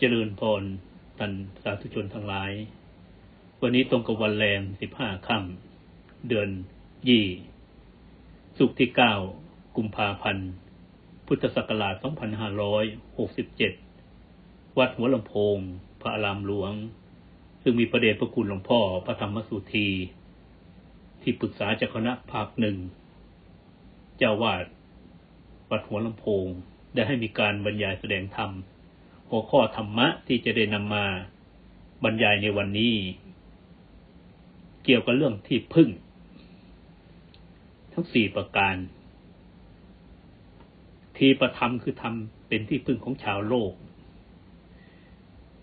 เจริญพรท่านสาธุชนทั้งหลาย วันนี้ตรงกับวันแรมสิบห้าค่ำเดือนยี่สุกร์ที่เก้ากุมภาพันธ์ พุทธศักราชสองพันห้าร้อยหกสิบเจ็ดวัดหัวลำโพง พระอารามหลวง ซึ่งมีประเดชพระคุณหลวงพ่อพระธรรมสุธี ที่ปรึกษาจากคณะภาคหนึ่ง เจ้าวาดวัดหัวลำโพงได้ให้มีการบรรยายแสดงธรรม หัวข้อธรรมะที่จะได้นำมาบรรยายในวันนี้ เกี่ยวกับเรื่องที่พึ่ง ทั้งสี่ประการ ทีประธรรมคือทำเป็นที่พึ่งของชาวโลก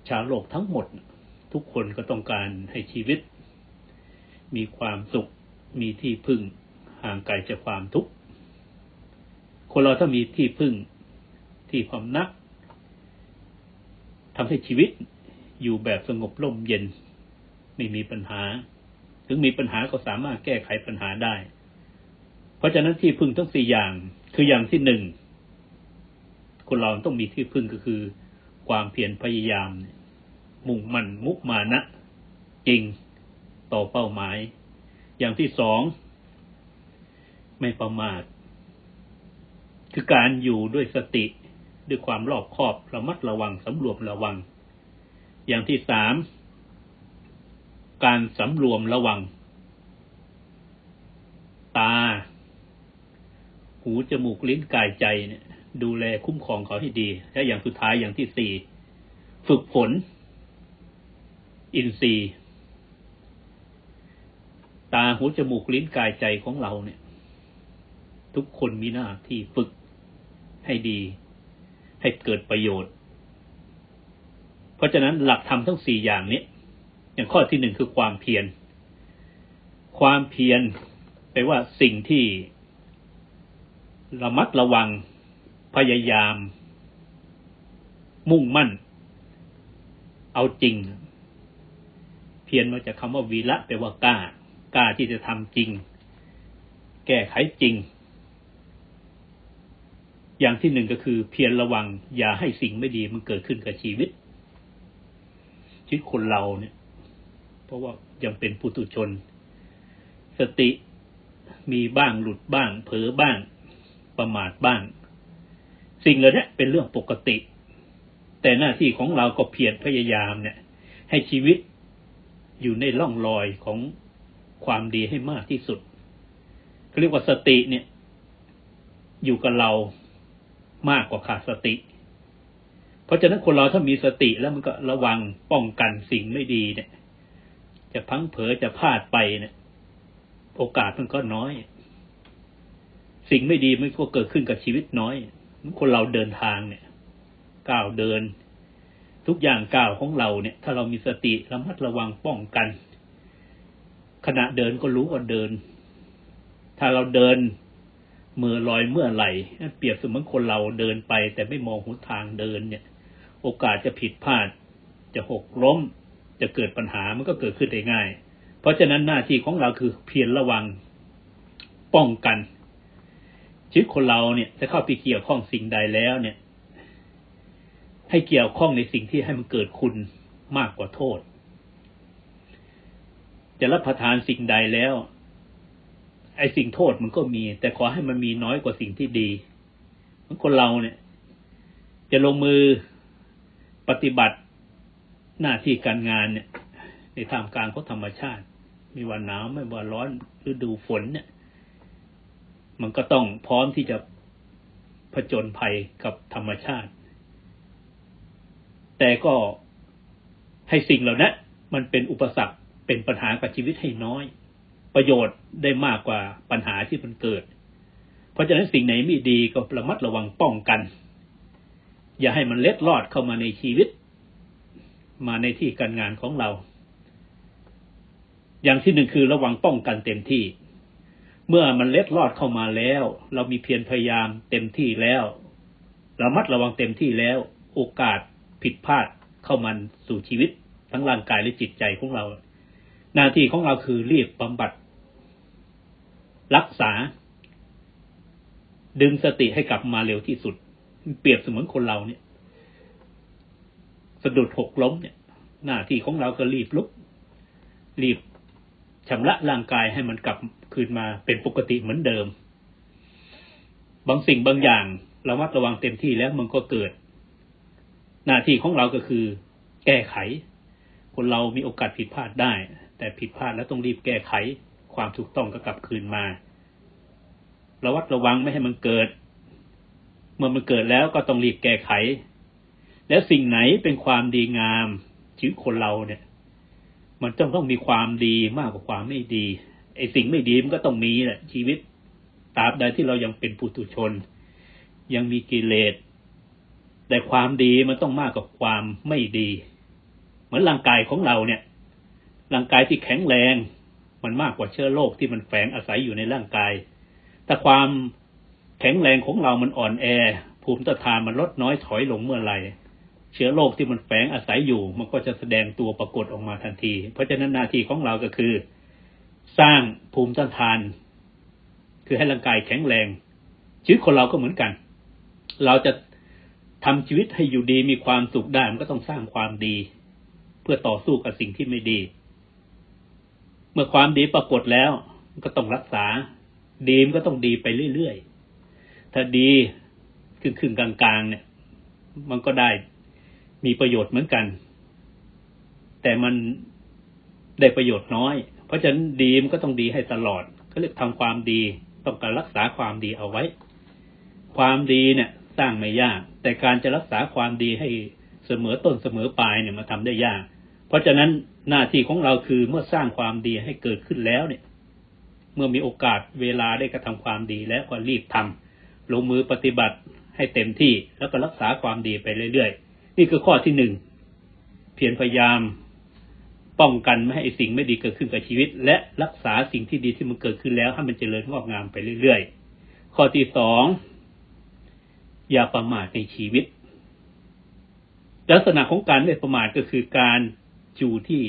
ชาวโลกทั้งหมด ทุกคนก็ต้องการให้ชีวิต มีความสุขมีที่พึ่งห่างไกลจากความทุกข์คนเราถ้ามีที่พึ่ง ที่พำนัก ทำให้ชีวิตอยู่แบบสงบร่มเย็น ไม่มีปัญหา ถึงมีปัญหาก็สามารถแก้ไขปัญหาได้ เพราะฉะนั้นที่พึ่งทั้งสี่อย่างคืออย่างที่หนึ่งคนเราต้องมีที่พึ่งก็คือ ความเพียรพยายาม มุ่งมั่นมุมานะ จริงต่อเป้าหมาย อย่างที่สอง ไม่ประมาทคือการอยู่ด้วยสติ ด้วยความรอบคอบระมัดระวังสำรวมระวัง อย่างที่สามการสำรวมระวัง ตา หูจมูกลิ้นกายใจเนี่ย ดูแลคุ้มครองเขาให้ดี และอย่างสุดท้ายอย่างที่สี่ฝึกฝนอินทรีย์ตาหูจมูกลิ้นกายใจของเราเนี่ย ทุกคนมีหน้าที่ฝึกให้ดี ให้เกิดประโยชน์ เพราะฉะนั้นหลักธรรมทั้งสี่อย่างนี้ อย่างข้อที่หนึ่งคือความเพียร ความเพียรแปลว่าสิ่งที่ระมัดระวัง พยายาม มุ่งมั่น เอาจริง เพียรมาจากคำว่าวีระแปลว่ากล้ากล้าที่จะทำจริง แก้ไขจริง อย่างที่หนึ่งก็คือเพียรระวัง อย่าให้สิ่งไม่ดีมันเกิดขึ้นกับชีวิต ชีวิตคนเราเนี่ย เพราะว่ายังเป็นปุถุชน สติมีบ้างหลุดบ้าง เผลอบ้าง ประมาทบ้าง สิ่งเหล่านี้เป็นเรื่องปกติ แต่หน้าที่ของเราก็เพียรพยายามเนี่ย ให้ชีวิตอยู่ในร่องรอยของความดีให้มากที่สุดเขาเรียกว่าสติเนี่ย อยู่กับเรา มากกว่าขาดสติ เพราะฉะนั้นคนเราถ้ามีสติแล้วมันก็ระวังป้องกันสิ่งไม่ดีเนี่ย จะพังเผลอจะพลาดไปเนี่ย โอกาสมันก็น้อย สิ่งไม่ดีมันก็เกิดขึ้นกับชีวิตน้อยคนเราเดินทางเนี่ยก้าวเดิน ทุกอย่างก้าวของเราเนี่ย ถ้าเรามีสติระมัดระวังป้องกัน ขณะเดินก็รู้ว่าเดิน ถ้าเราเดิน มื่อลอยเมื่อไหลเปรียบเสมือนคนเราเดินไป แต่ไม่มองหนทางเดินเนี่ย โอกาสจะผิดพลาด จะหกล้ม จะเกิดปัญหามันก็เกิดขึ้นได้ง่าย เพราะฉะนั้นหน้าที่ของเราคือเพียรระวังป้องกันชีวิตคนเราเนี่ยจะเข้าไปเกี่ยวข้องสิ่งใดแล้วเนี่ย ให้เกี่ยวข้องในสิ่งที่ให้มันเกิดคุณมากกว่าโทษ จะรับประทานสิ่งใดแล้ว ไอ้สิ่งโทษมันก็มี แต่ขอให้มันมีน้อยกว่าสิ่งที่ดีมันคนเราเนี่ย จะลงมือปฏิบัติหน้าที่การงานเนี่ย ในท่ามกลางของธรรมชาติ มีวันหนาวไม่วันร้อนฤดูฝนเนี่ย มันก็ต้องพร้อมที่จะผจญภัยกับธรรมชาติ แต่ก็ให้สิ่งเหล่านั้นมันเป็นอุปสรรคเป็นปัญหากับชีวิตให้น้อย ประโยชน์ได้มากกว่าปัญหาที่มันเกิด เพราะฉะนั้นสิ่งไหนไม่ดีก็ระมัดระวังป้องกัน อย่าให้มันเล็ดลอดเข้ามาในชีวิต มาในที่การงานของเรา อย่างที่หนึ่งคือระวังป้องกันเต็มที่ เมื่อมันเล็ดลอดเข้ามาแล้ว เรามีเพียรพยายามเต็มที่แล้วระมัดระวังเต็มที่แล้ว โอกาสผิดพลาดเข้ามันสู่ชีวิต ทั้งร่างกายและจิตใจของเรา หน้าที่ของเราคือรีบบำบัด รักษา ดึงสติให้กลับมาเร็วที่สุด เปรียบเสมือนคนเราเนี่ย สะดุดหกล้มเนี่ย หน้าที่ของเราก็รีบลุก รีบชำระร่างกายให้มันกลับคืนมาเป็นปกติเหมือนเดิม บางสิ่งบางอย่างเระมัดระวังเต็มที่แล้วมันก็เกิด หน้าที่ของเราก็คือ แก้ไข คนเรามีโอกาสผิดพลาดได้ แต่ผิดพลาดแล้วต้องรีบแก้ไข ความถูกต้องก็กลับคืนมา ระวัดระวังไม่ให้มันเกิด เมื่อมันเกิดแล้วก็ต้องรีบแก้ไข แล้วสิ่งไหนเป็นความดีงามชีวิตคนเราเนี่ย มันต้องต้องมีความดีมากกว่าความไม่ดีไอ้สิ่งไม่ดีมันก็ต้องมีแหละชีวิตตราบใดที่เรายังเป็นปุถุชน ยังมีกิเลสแต่ความดีมันต้องมากกว่าความไม่ดี เหมือนร่างกายของเราเนี่ยร่างกายที่แข็งแรง มันมากกว่าเชื้อโรคที่มันแฝงอาศัยอยู่ในร่างกายถ้าความแข็งแรงของเรามันอ่อนแอ ภูมิต้านทานมันลดน้อยถอยลงเมื่อไหร่เชื้อโรคที่มันแฝงอาศัยอยู่ มันก็จะแสดงตัวปรากฏออกมาทันที เพราะฉะนั้นหน้าที่ของเราก็คือ สร้างภูมิต้านทาน คือให้ร่างกายแข็งแรง ชีวิตคนเราก็เหมือนกัน เราจะทำชีวิตให้อยู่ดีมีความสุขได้มันก็ต้องสร้างความดี เพื่อต่อสู้กับสิ่งที่ไม่ดี เมื่อความดีปรากฏแล้วก็ต้องรักษา ดีมก็ต้องดีไปเรื่อยๆ ถ้าดีครึ่งๆกลางๆ เนี่ย มันก็ได้มีประโยชน์เหมือนกัน แต่มันได้ประโยชน์น้อย เพราะฉะนั้นดีมก็ต้องดีให้ตลอดก็เรียกทำความดี ต้องการรักษาความดีเอาไว้ ความดีเนี่ย สร้างไม่ยาก แต่การจะรักษาความดีให้เสมอต้นเสมอปลายเนี่ยมาทำได้ยาก เพราะฉะนั้นหน้าที่ของเราคือเมื่อสร้างความดีให้เกิดขึ้นแล้วเนี่ย เมื่อมีโอกาสเวลาได้กระทำความดีแล้วก็รีบทำลงมือปฏิบัติให้เต็มที่แล้วก็รักษาความดีไปเรื่อยๆ นี่คือข้อที่หนึ่งเพียรพยายามป้องกันไม่ให้สิ่งไม่ดีเกิดขึ้นกับชีวิต และรักษาสิ่งที่ดีที่มันเกิดขึ้นแล้วให้มันเจริญงอกงามไปเรื่อยๆ ข้อที่สองอย่าประมาทในชีวิต ลักษณะของการไม่ประมาทก็คือการ อยู่ที่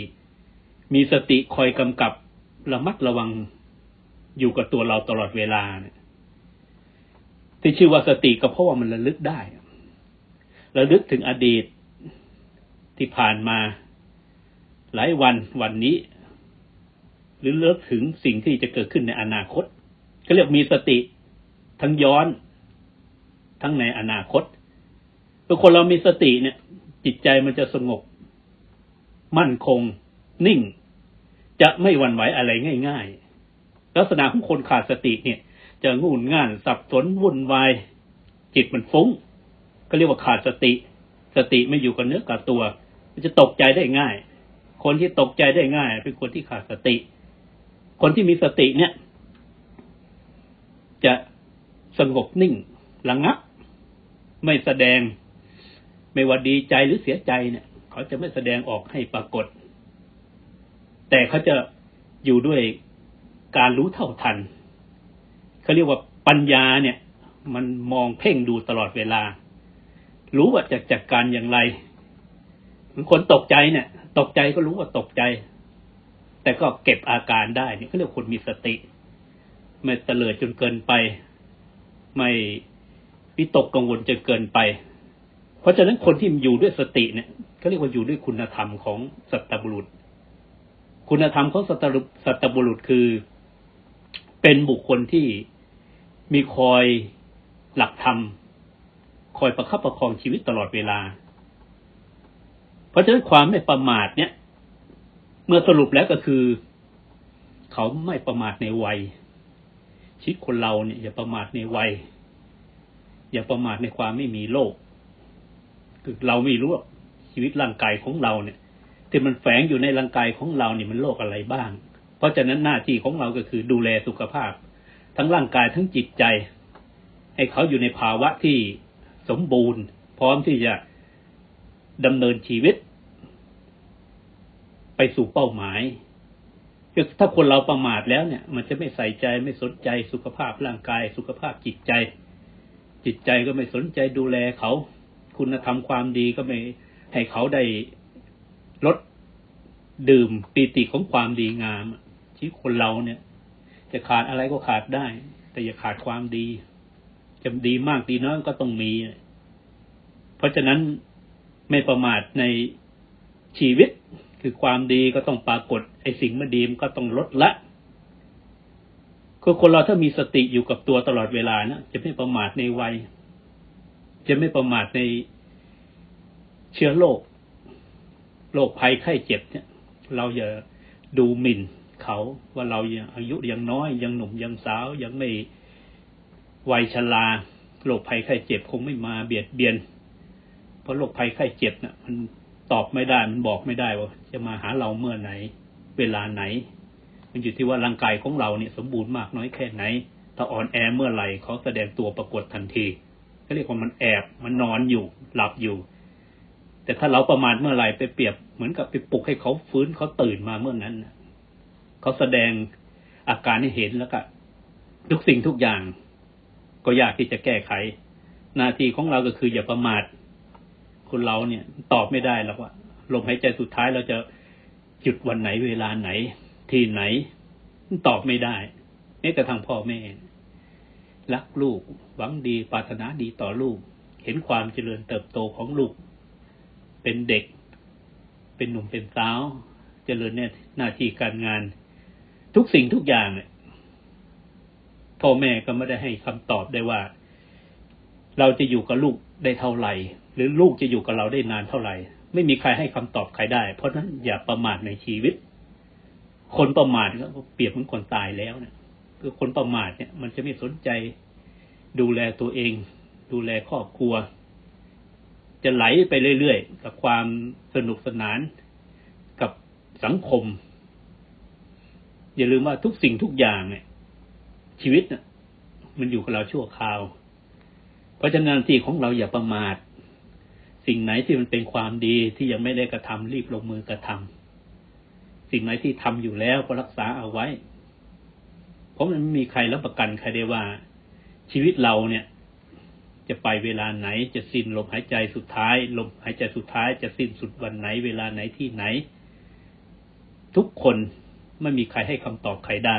มีสติคอยกำกับระมัดระวังอยู่กับตัวเราตลอดเวลาเนี่ยที่ชื่อว่าสติก็เพราะว่ามันระลึกได้ระลึกถึงอดีตที่ผ่านมา หลายวันวันนี้ หรือเลิกถึงสิ่งที่จะเกิดขึ้นในอนาคต ก็เรียกมีสติ ทั้งย้อน ทั้งในอนาคตเมื่อคนเรามีสติเนี่ย จิตใจมันจะสงบ มั่นคง นิ่ง จะไม่หวั่นไหวอะไรง่าย ๆ ลักษณะของคนขาดสติเนี่ย จะงุ่นง่านสับสนวุ่นวาย จิตมันฟุ้ง ก็เรียกว่าขาดสติ สติไม่อยู่กับเนื้อกับตัว มันจะตกใจได้ง่าย คนที่ตกใจได้ง่าย เป็นคนที่ขาดสติ คนที่มีสติเนี่ย จะสงบนิ่งระงับ ไม่แสดง ไม่ว่าดีใจหรือเสียใจเนี่ย เขาจะไม่แสดงออกให้ปรากฏ แต่เขาจะอยู่ด้วยการรู้เท่าทันเขาเรียกว่าปัญญาเนี่ย มันมองเพ่งดูตลอดเวลา รู้ว่าจะจัดการอย่างไรคนตกใจเนี่ย ตกใจก็รู้ว่าตกใจ แต่ก็เก็บอาการได้นี่เขาเรียกคนมีสติ ไม่เตลิดจนเกินไป ไม่วิตกกังวลจนเกินไป เพราะฉะนั้นคนที่อยู่ด้วยสติเนี่ย เขาเรียกว่าอยู่ด้วยคุณธรรมของสัตบุรุษ คุณธรรมของสัตบุรุษคือ เป็นบุคคลที่มีคอยหลักธรรม คอยประคับประคองชีวิตตลอดเวลา เพราะฉะนั้นความไม่ประมาทเนี่ย เมื่อสรุปแล้วก็คือ เขาไม่ประมาทในวัยชีวิตคนเราเนี่ยอย่าประมาทในวัย อย่าประมาทในความไม่มีโลกคือเราไม่รู้ ชีวิตร่างกายของเราเนี่ย ที่มันแฝงอยู่ในร่างกายของเราเนี่ยมันโรคอะไรบ้าง เพราะฉะนั้นหน้าที่ของเราก็คือดูแลสุขภาพ ทั้งร่างกายทั้งจิตใจ ให้เขาอยู่ในภาวะที่สมบูรณ์ พร้อมที่จะดำเนินชีวิต ไปสู่เป้าหมายคือถ้าคนเราประมาทแล้วเนี่ย มันจะไม่ใส่ใจไม่สนใจสุขภาพร่างกาย สุขภาพจิตใจ จิตใจก็ไม่สนใจดูแลเขา คุณธรรมความดีก็ไม่ ให้เขาได้ลดดื่มปีติของความดีงามชีวิตคนเราเนี่ย จะขาดอะไรก็ขาดได้ แต่อย่าขาดความดี จะดีมากดีน้อยก็ต้องมี เพราะฉะนั้นไม่ประมาทในชีวิตคือความดีก็ต้องปรากฏ ไอ้สิ่งไม่ดีมันก็ต้องลดละคือคนเราถ้ามีสติอยู่กับตัวตลอดเวลานะจะไม่ประมาทในวัย จะไม่ประมาทใน เชื้อโรคโรคภัยไข้เจ็บเนี่ย เราอย่าดูหมิ่นเขาว่าเรายังอายุยังน้อย ยังหนุ่มยังสาว ยังไม่วัยชราโรคภัยไข้เจ็บคงไม่มาเบียดเบียน เพราะโรคภัยไข้เจ็บเนะ่ะ มันตอบไม่ได้มันบอกไม่ได้ว่า จะมาหาเราเมื่อไหน เวลาไหน มันอยู่ที่ว่าร่างกายของเราเนี่ย สมบูรณ์มากน้อยแค่ไหน ถ้าอ่อนแอเมื่อไหร่เขาแสดงตัวปรากฏทันทีก็เรียกว่ามันแอบมันนอนอยู่ หลับอยู่ แต่ถ้าเราประมาทเมื่อไหร่ไปเปรียบเหมือนกับไปปลุกให้เขาฟื้นเขาตื่นมาเมื่อนั้นเขาแสดงอาการให้เห็นแล้วก็ทุกสิ่งทุกอย่าง ก็ยากที่จะแก้ไข หน้าที่ของเราก็คืออย่าประมาทคนเราเนี่ย ตอบไม่ได้แล้วว่าลมหายใจสุดท้ายเราจะหยุดวันไหนเวลาไหน ที่ไหน ตอบไม่ได้นี่แต่ทางพ่อแม่รักลูก หวังดีปรารถนาดีต่อลูก เห็นความเจริญเติบโตของลูก เป็นเด็ก เป็นหนุ่มเป็นสาวเจริญเนี่ยหน้าที่การงาน ทุกสิ่งทุกอย่างเนี่ยพ่อแม่ก็ไม่ได้ให้คำตอบได้ว่า เราจะอยู่กับลูกได้เท่าไหร่ หรือลูกจะอยู่กับเราได้นานเท่าไหร่ ไม่มีใครให้คำตอบใครได้ เพราะนั้นอย่าประมาทในชีวิต คนประมาทก็เปรียบเหมือนคนตายแล้วเนี่ยคือคนประมาทเนี่ย มันจะไม่สนใจ ดูแลตัวเอง ดูแลครอบครัว จะไหลไปเรื่อยๆ กับความสนุกสนานกับสังคม อย่าลืมว่าทุกสิ่งทุกอย่างเนี่ยชีวิตน่ะ มันอยู่กับเราชั่วคราว เพราะฉะนั้นที่ของเราอย่าประมาท สิ่งไหนที่มันเป็นความดีที่ยังไม่ได้กระทำรีบลงมือกระทำสิ่งไหนที่ทำอยู่แล้วก็รักษาเอาไว้ เพราะมันไม่มีใครรับประกันใครได้ว่า ชีวิตเราเนี่ย จะไปเวลาไหน จะสิ้นลมหายใจสุดท้าย ลมหายใจสุดท้ายจะสิ้นสุดวันไหน เวลาไหนที่ไหน ทุกคนไม่มีใครให้คำตอบใครได้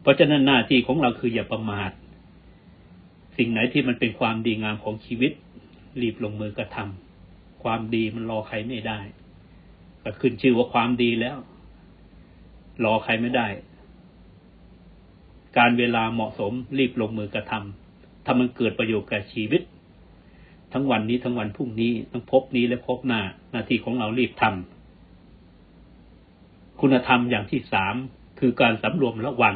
เพราะฉะนั้นหน้าที่ของเราคืออย่าประมาท สิ่งไหนที่มันเป็นความดีงามของชีวิต รีบลงมือกระทำความดีมันรอใครไม่ได้ก็ขึ้นชื่อว่าความดีแล้ว รอใครไม่ได้ การเวลาเหมาะสมรีบลงมือกระทำ ถ้ามันเกิดประโยชน์กับชีวิต ทั้งวันนี้ทั้งวันพรุ่งนี้ทั้งพบนี้และพบหน้าหน้าที่ของเรารีบทำคุณธรรมอย่างที่สามคือการสำรวมระวัง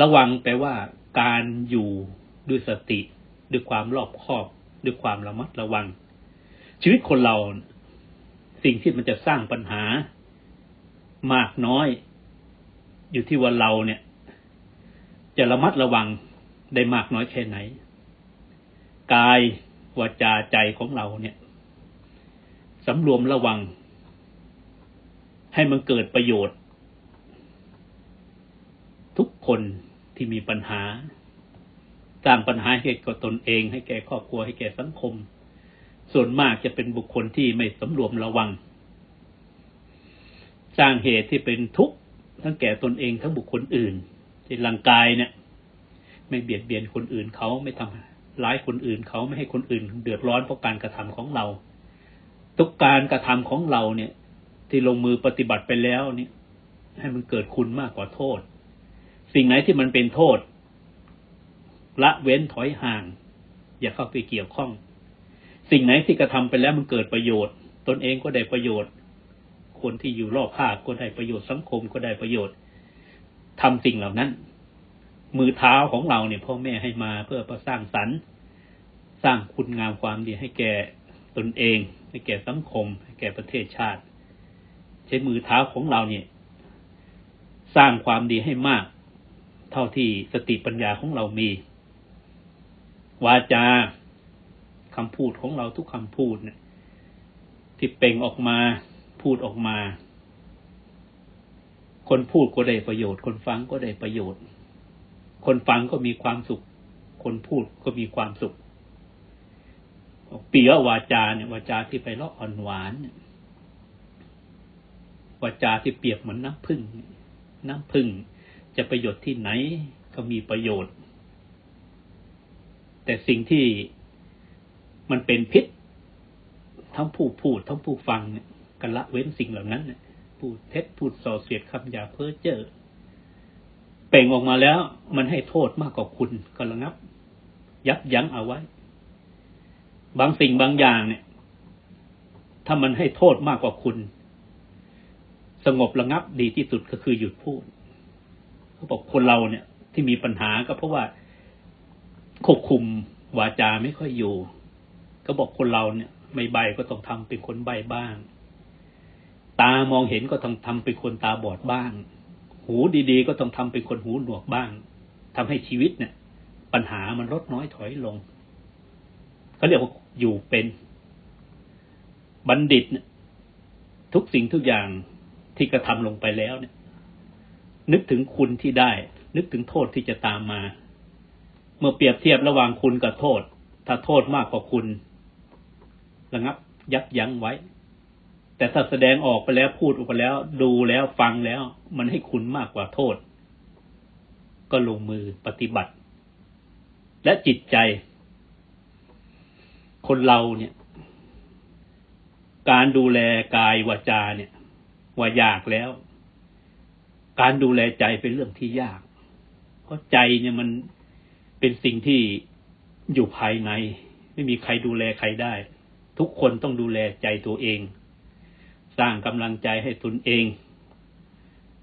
ระวังแปลว่าการอยู่ด้วยสติ ด้วยความรอบคอบ ด้วยความระมัดระวัง ชีวิตคนเราสิ่งที่มันจะสร้างปัญหามากน้อย อยู่ที่ว่าเราเนี่ย จะระมัดระวังได้มากน้อยแค่ไหน กายวาจาใจของเราเนี่ยสำรวมระวัง ให้มันเกิดประโยชน์ ทุกคนที่มีปัญหา สร้างปัญหาให้แก่ตนเอง ให้แก่ครอบครัวให้แก่สังคม ส่วนมากจะเป็นบุคคลที่ไม่สำรวมระวัง สร้างเหตุที่เป็นทุกข์ทั้งแก่ตนเองทั้งบุคคลอื่น ที่ร่างกายเนี่ย ไม่เบียดเบียนคนอื่นเขาไม่ทำร้ายคนอื่นเขาไม่ให้คนอื่น เดือดร้อนเพราะการกระทำของเรา ทุกการกระทำของเราเนี่ย ที่ลงมือปฏิบัติไปแล้วเนี่ย ให้มันเกิดคุณมากกว่าโทษ สิ่งไหนที่มันเป็นโทษ ละเว้นถอยห่าง อย่าเข้าไปเกี่ยวข้อง สิ่งไหนที่กระทำไปแล้วมันเกิดประโยชน์ ตนเองก็ได้ประโยชน์ คนที่อยู่รอบข้างก็ได้ประโยชน์สังคมก็ได้ประโยชน์ ทำสิ่งเหล่านั้น มือเท้าของเราเนี่ยพ่อแม่ให้มาเพื่อประสร้างสรรค์สร้างคุณงามความดีให้แก่ตนเอง ให้แก่สังคม ให้แก่ประเทศชาติ ใช้มือเท้าของเราเนี่ย สร้างความดีให้มาก เท่าที่สติปัญญาของเรามี วาจาคำพูดของเราทุกคำพูดเนี่ยที่เป่งออกมาพูดออกมา คนพูดก็ได้ประโยชน์ คนฟังก็ได้ประโยชน์ คนฟังก็มีความสุข คนพูดก็มีความสุขปียวาจาเนี่ยวาจาที่ไปเลาะอ่อนหวานเนี่ยวาจาที่เปียบเหมือนน้ำพึ่งน้ำพึ่งจะประโยชน์ที่ไหนก็มีประโยชน์ แต่สิ่งที่มันเป็นพิษ ทั้งผู้พูดทั้งผู้ฟังเนี่ยกันละเว้นสิ่งเหล่านั้นเนี่ย พูดเท็จพูดส่อเสียดคำหยาเพ้อเจ้อเป่งออกมาแล้วมันให้โทษมากกว่าคุณก็ระงับ ยับยั้งเอาไว้ บางสิ่งบางอย่างเนี่ย ถ้ามันให้โทษมากกว่าคุณ สงบระงับดีที่สุดก็คือหยุดพูดเขาบอกคนเราเนี่ย ที่มีปัญหาก็เพราะว่าควบคุมวาจาไม่ค่อยอยู่ ก็บอกคนเราเนี่ย ไม่ใบก็ต้องทำเป็นคนใบบ้าง ตามองเห็นก็ต้องทำเป็นคนตาบอดบ้าง หูดีๆ ก็ต้องทำเป็นคนหูหนวกบ้างทำให้ชีวิตเนี่ย ปัญหามันลดน้อยถอยลงเขาเรียกว่าอยู่เป็นบัณฑิตเนี่ยทุกสิ่งทุกอย่างที่กระทำลงไปแล้วเนี่ย นึกถึงคุณที่ได้ นึกถึงโทษที่จะตามมา เมื่อเปรียบเทียบระหว่างคุณกับโทษ ถ้าโทษมากกว่าคุณ ระงับยับยั้งไว้ แต่ถ้าแสดงออกไปแล้วพูดออกไปแล้ว ดูแล้วฟังแล้ว มันให้คุณมากกว่าโทษ ก็ลงมือปฏิบัติ และจิตใจ คนเราเนี่ย การดูแลกายวาจาเนี่ย ว่ายากแล้ว การดูแลใจเป็นเรื่องที่ยาก เพราะใจเนี่ยมันเป็นสิ่งที่อยู่ภายใน ไม่มีใครดูแลใครได้ ทุกคนต้องดูแลใจตัวเอง สร้างกำลังใจให้ตนเอง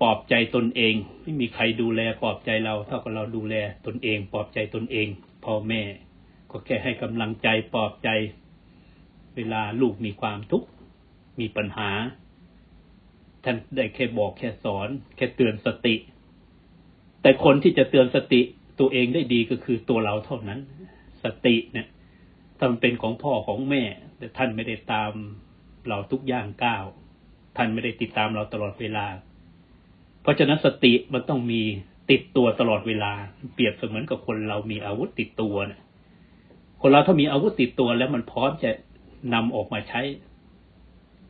ปลอบใจตนเอง ไม่มีใครดูแลปลอบใจเรา เท่ากับเราดูแลตนเองปลอบใจตนเองพ่อแม่ ก็แค่ให้กำลังใจปลอบใจ เวลาลูกมีความทุกข์มีปัญหา ท่านได้แค่บอกแค่สอน แค่เตือนสติ แต่คนที่จะเตือนสติตัวเองได้ดีก็คือตัวเราเท่านั้น สติเนี่ยถ้ามันเป็นของพ่อของแม่ แต่ท่านไม่ได้ตามเราทุกอย่างก้าว ท่านไม่ได้ติดตามเราตลอดเวลา เพราะฉะนั้นสติมันต้องมีติดตัวตลอดเวลา เปรียบเสมือนกับคนเรามีอาวุธติดตัวนี่ยคนเราถ้ามีอาวุธติดตัวแล้วมันพร้อมจะนำออกมาใช้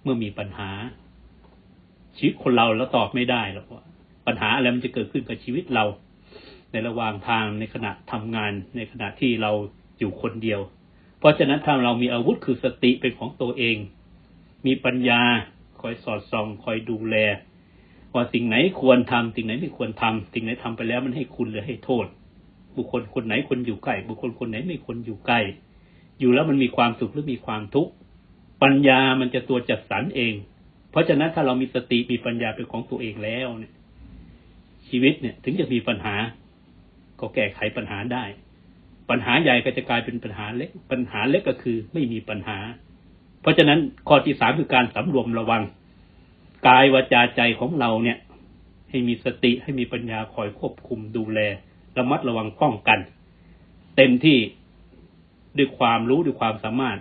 เมื่อมีปัญหา ชีวิตคนเราแล้วตอบไม่ได้หรอกว่าปัญหาอะไรมันจะเกิดขึ้นกับชีวิตเรา ในระหว่างทางในขณะทำงาน ในขณะที่เราอยู่คนเดียว เพราะฉะนั้นถ้าเรามีอาวุธคือสติเป็นของตัวเอง มีปัญญา คอยสอดส่อง คอยดูแล ว่าสิ่งไหนควรทำสิ่งไหนไม่ควรทำสิ่งไหนทำไปแล้วมันให้คุณหรือให้โทษ บุคคลคนไหนคนอยู่ใกล้บุคคลคนไหนไม่ควรอยู่ใกล้อยู่แล้วมันมีความสุขหรือมีความทุกข์ปัญญามันจะตัวจัดสรรเอง เพราะฉะนั้นถ้าเรามีสติมีปัญญาเป็นของตัวเองแล้วเนี่ย ชีวิตเนี่ย ถึงจะมีปัญหา ก็แก้ไขปัญหาได้ ปัญหาใหญ่ก็จะกลายเป็นปัญหาเล็ก ปัญหาเล็กก็คือไม่มีปัญหา เพราะฉะนั้นข้อที่สามคือการสำรวมระวัง กายวาจาใจของเราเนี่ย ให้มีสติให้มีปัญญาคอยควบคุมดูแล ระมัดระวังป้องกัน เต็มที่ด้วยความรู้ด้วยความสามารถ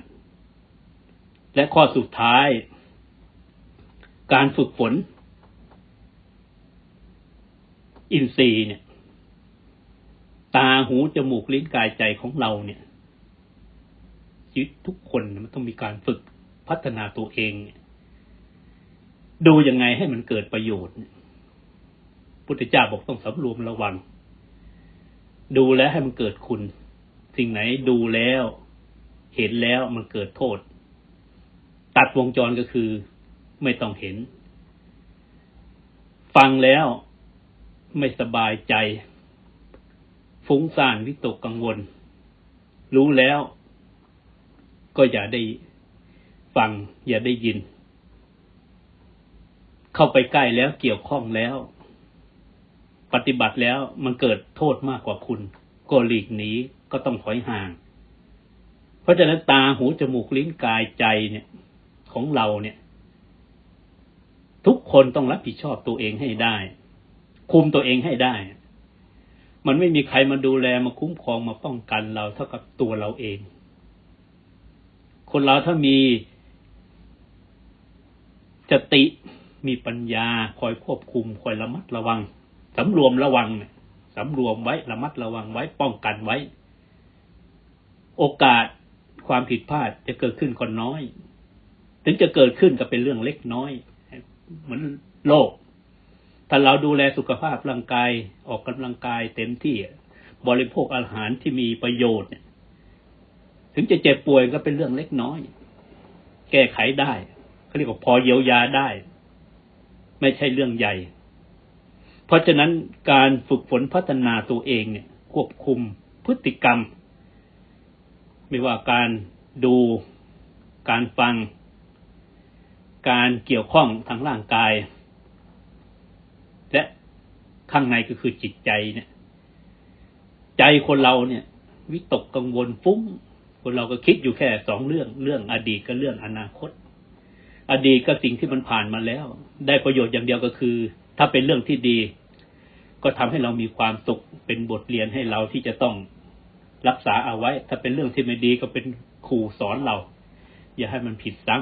และข้อสุดท้าย การฝึกฝน อินทรีย์เนี่ย ตาหูจมูกลิ้นกายใจของเราเนี่ยชีวิตทุกคนมันต้องมีการฝึก พัฒนาตัวเอง ดูยังไงให้มันเกิดประโยชน์ พุทธเจ้าบอกต้องสำรวมระวัง ดูแลให้มันเกิดคุณ สิ่งไหนดูแล้ว เห็นแล้วมันเกิดโทษ ตัดวงจรก็คือไม่ต้องเห็น ฟังแล้วไม่สบายใจ ฟุ้งซ่านวิตกกังวล รู้แล้วก็อย่าได้ ฟังอย่าได้ยิน เข้าไปใกล้แล้วเกี่ยวข้องแล้ว ปฏิบัติแล้วมันเกิดโทษมากกว่าคุณ ก็หลีกหนีก็ต้องถอยห่าง เพราะฉะนั้นตาหูจมูกลิ้นกายใจเนี่ย ของเราเนี่ย ทุกคนต้องรับผิดชอบตัวเองให้ได้ คุมตัวเองให้ได้ มันไม่มีใครมาดูแลมาคุ้มครองมาป้องกันเราเท่ากับตัวเราเองคนเราถ้ามี สติมีปัญญาคอยควบคุมคอยระมัดระวังสำรวมระวังเนี่ยสำรวมไว้ระมัดระวังไว้ป้องกันไว้ โอกาสความผิดพลาดจะเกิดขึ้นคนน้อย ถึงจะเกิดขึ้นก็เป็นเรื่องเล็กน้อย เหมือนโลกถ้าเราดูแลสุขภาพร่างกายออกกำลังกายเต็มที่บริโภคอาหารที่มีประโยชน์ ถึงจะเจ็บป่วยก็เป็นเรื่องเล็กน้อย แก้ไขได้ เขาเรียกว่าพอเยียวยาได้ ไม่ใช่เรื่องใหญ่ เพราะฉะนั้นการฝึกฝนพัฒนาตัวเองเนี่ย ควบคุมพฤติกรรม ไม่ว่าการดูการฟัง การเกี่ยวข้องทางร่างกาย และข้างในก็คือจิตใจเนี่ย ใจคนเราเนี่ยวิตกกังวลฟุ้งคนเราก็คิดอยู่แค่สองเรื่อง เรื่องอดีตกับเรื่องอนาคต อดีตก็สิ่งที่มันผ่านมาแล้ว ได้ประโยชน์อย่างเดียวก็คือ ถ้าเป็นเรื่องที่ดี ก็ทำให้เรามีความสุขเป็นบทเรียนให้เราที่จะต้องรักษาเอาไว้ ถ้าเป็นเรื่องที่ไม่ดีก็เป็นครูสอนเรา อย่าให้มันผิดซ้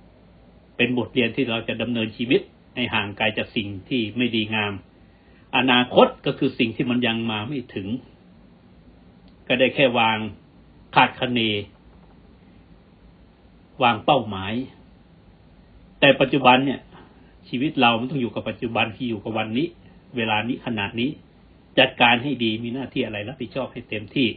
ำเป็นบทเรียนที่เราจะดำเนินชีวิตให้ห่างไกลจากสิ่งที่ไม่ดีงาม อนาคตก็คือสิ่งที่มันยังมาไม่ถึง ก็ได้แค่วางคาดคะเน วางเป้าหมาย แต่ปัจจุบันเนี่ย ชีวิตเรามันต้องอยู่กับปัจจุบันที่อยู่กับวันนี้ เวลานี้ขนาดนี้ จัดการให้ดีมีหน้าที่อะไรรับผิดชอบให้เต็มที่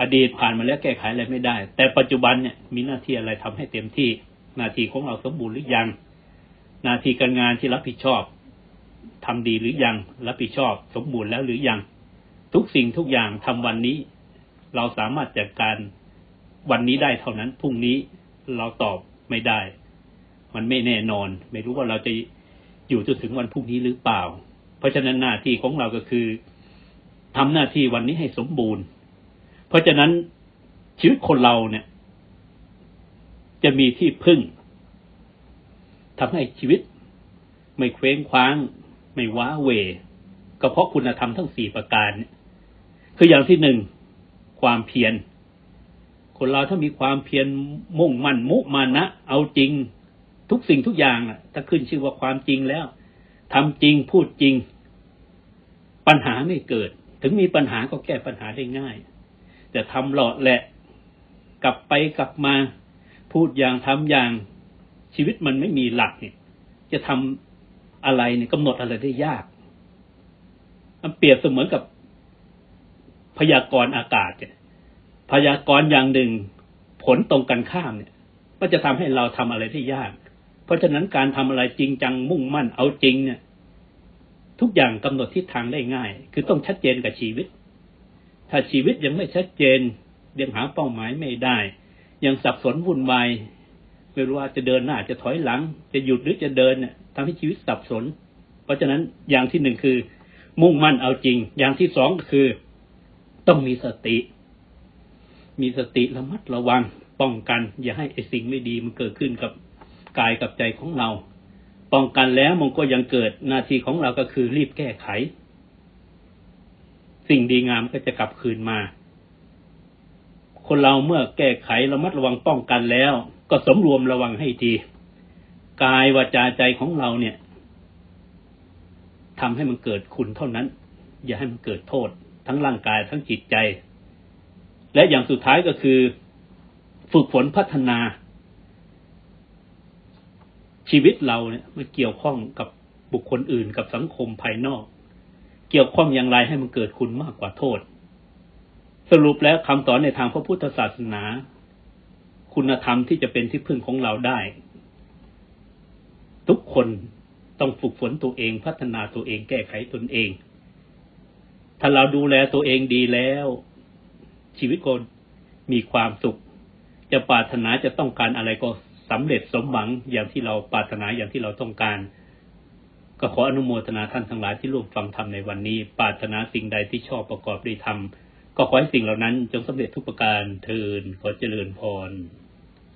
อดีตผ่านมาแล้วแก้ไขอะไรไม่ได้ แต่ปัจจุบันเนี่ยมีหน้าที่อะไรทำให้เต็มที่ หน้าที่ของเราสมบูรณ์หรือยัง หน้าที่การงานที่รับผิดชอบทำดีหรือยังรับผิดชอบ สมบูรณ์แล้วหรือยังทุกสิ่งทุกอย่างทำวันนี้ เราสามารถจัดการวันนี้ได้เท่านั้นพรุ่งนี้เราตอบไม่ได้ มันไม่แน่นอน ไม่รู้ว่าเราจะอยู่จนถึงวันพรุ่งนี้หรือเปล่า เพราะฉะนั้นหน้าที่ของเราก็คือทำหน้าที่วันนี้ให้สมบูรณ์ เพราะฉะนั้นชีวิตคนเราเนี่ย จะมีที่พึ่งทำให้ชีวิต ไม่เคว้งคว้าง ไม่ว้าเหวก็เพราะคุณธรรมทั้งสี่ประการเนี่ยคืออย่างที่หนึ่งความเพียรคนเราถ้ามีความเพียรมุ่งมั่นมุมานะ เอาจริง ทุกสิ่งทุกอย่างอะถ้าขึ้นชื่อว่าความจริงแล้วทำจริงพูดจริง ปัญหาไม่เกิด ถึงมีปัญหาก็แก้ปัญหาได้ง่าย แต่ทำหลอดแหละ กลับไปกลับมา พูดอย่างทำอย่างชีวิตมันไม่มีหลักเนี่ย จะทำอะไรเนี่ยกำหนดอะไรได้ยาก มันเปรียบเสมือนกับพยากรณ์อากาศเนี่ยพยากรณ์อย่างหนึ่ง ผลตรงกันข้ามเนี่ย ก็จะทำให้เราทำอะไรได้ยาก เพราะฉะนั้นการทำอะไรจริงจังมุ่งมั่นเอาจริงเนี่ย ทุกอย่างกำหนดทิศทางได้ง่าย คือต้องชัดเจนกับชีวิต ถ้าชีวิตยังไม่ชัดเจนยังหาเป้าหมายไม่ได้ ยังสับสนวุ่นวายไม่รู้ว่าจะเดินหน้าจะถอยหลัง จะหยุดหรือจะเดินเนี่ยทำให้ชีวิตสับสน เพราะฉะนั้นอย่างที่หนึ่งคือ มุ่งมั่นเอาจริง อย่างที่สองก็คือ ต้องมีสติ มีสติระมัดระวังป้องกัน อย่าให้ไอ้สิ่งไม่ดีมันเกิดขึ้นกับ กายกับใจของเรา ป้องกันแล้วมันก็ยังเกิดหน้าที่ของเราก็คือรีบแก้ไข สิ่งดีงามก็จะกลับคืนมา คนเราเมื่อแก้ไขระมัดระวังป้องกันแล้ว ก็สมรวมระวังให้ดีกายวาจาใจของเราเนี่ยทำให้มันเกิดคุณเท่านั้น อย่าให้มันเกิดโทษ ทั้งร่างกายทั้งจิตใจ และอย่างสุดท้ายก็คือ ฝึกฝนพัฒนา ชีวิตเราเนี่ยมันเกี่ยวข้องกับบุคคลอื่นกับสังคมภายนอก เกี่ยวข้องอย่างไรให้มันเกิดคุณมากกว่าโทษ สรุปแล้วคำสอนในทางพระพุทธศาสนา คุณธรรมที่จะเป็นที่พึ่งของเราได้ ทุกคนต้องฝึกฝนตัวเองพัฒนาตัวเองแก้ไขตนเอง ถ้าเราดูแลตัวเองดีแล้ว ชีวิตก็มีความสุข จะปรารถนาจะต้องการอะไรก็ สำเร็จสมหวังอย่างที่เราปรารถนาอย่างที่เราต้องการ ก็ขออนุโมทนาท่านทั้งหลายที่ร่วมฟังธรรมในวันนี้ปรารถนาสิ่งใดที่ชอบประกอบด้วยธรรมก็ขอให้สิ่งเหล่านั้นจงสำเร็จทุกประการเทินขอเจริญพร